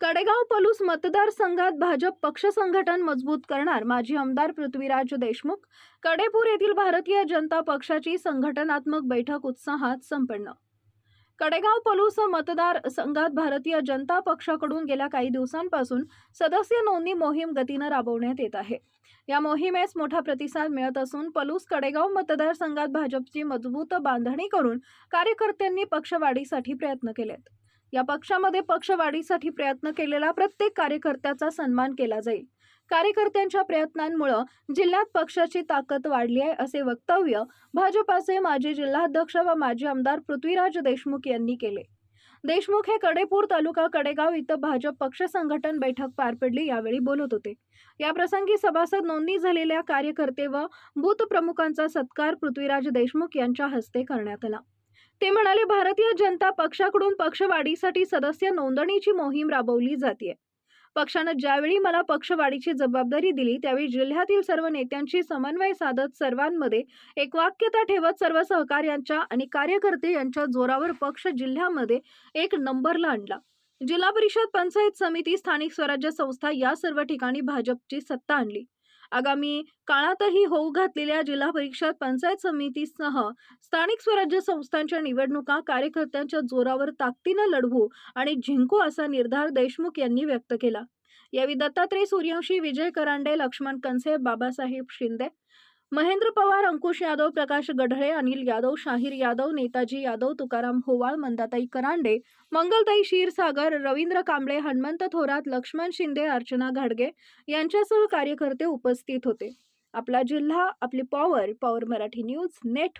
कडेगाव पलूस मतदारसंघात भाजप पक्ष संघटन मजबूत करणार माजी आमदार पृथ्वीराज देशमुख कडेपूर येथील भारतीय जनता पक्षाची संघटनात्मक बैठक उत्साहात संपन्न. कडेगाव पलूस मतदार संघात भारतीय जनता पक्षाकडून गेल्या काही दिवसांपासून सदस्य नोंदणी मोहीम गतीनं राबवण्यात येत आहे. या मोहिमेस मोठा प्रतिसाद मिळत असून पलूस कडेगाव मतदारसंघात भाजपची मजबूत बांधणी करून कार्यकर्त्यांनी पक्षवाढीसाठी प्रयत्न केलेत. या पक्षामध्ये पक्षवाढीसाठी प्रयत्न केलेला प्रत्येक कार्यकर्त्याचा सन्मान केला जाईल. कार्यकर्त्यांच्या प्रयत्नांमुळे जिल्ह्यात पक्षाची ताकद वाढली आहे असे वक्तव्य भाजपाचे माजी जिल्हाध्यक्ष व माजी आमदार पृथ्वीराज देशमुख यांनी केले. देशमुख हे कडेपूर तालुका कडेगाव इथं भाजप पक्ष संघटन बैठक पार पडली यावेळी बोलत होते. या प्रसंगी सभासद नोंदणी झालेल्या कार्यकर्ते व बूथ प्रमुखांचा सत्कार पृथ्वीराज देशमुख यांच्या हस्ते करण्यात आला. ते म्हणाले भारतीय जनता पक्षाकडून पक्षवाढीसाठी सदस्य नोंदणीची मोहीम राबवली जाते पक्षानं ज्यावेळी मला पक्षवाढीची जबाबदारी दिली त्यावेळी जिल्ह्यातील सर्व नेत्यांशी समन्वय साधत सर्वांमध्ये एक वाक्यता ठेवत सर्व सहकार्यांच्या आणि कार्यकर्ते यांच्या जोरावर पक्ष जिल्ह्यामध्ये एक नंबरला आणला. जिल्हा परिषद पंचायत समिती स्थानिक स्वराज्य संस्था या सर्व ठिकाणी भाजपची सत्ता आणली. आगामी काळातही होऊ घातलेल्या जिल्हा परिषद पंचायत समितीसह स्थानिक स्वराज्य संस्थांच्या निवडणुका कार्यकर्त्यांच्या जोरावर ताकदीनं लढवू आणि जिंकू असा निर्धार देशमुख यांनी व्यक्त केला. यावेळी दत्तात्रय सूर्यवंशी विजय करांडे लक्ष्मण कनसे बाबासाहेब शिंदे महेंद्र पवार अंकुश यादव प्रकाश गढळे अनिल यादव शाहीर यादव नेताजी यादव तुकाराम होवाळ मंदाताई करांडे मंगलताई क्षीरसागर रवींद्र कांबळे हनुमंत थोरात लक्ष्मण शिंदे अर्चना घाडगे यांच्यासह कार्यकर्ते उपस्थित होते. आपला जिल्हा आपली power power Marathi news net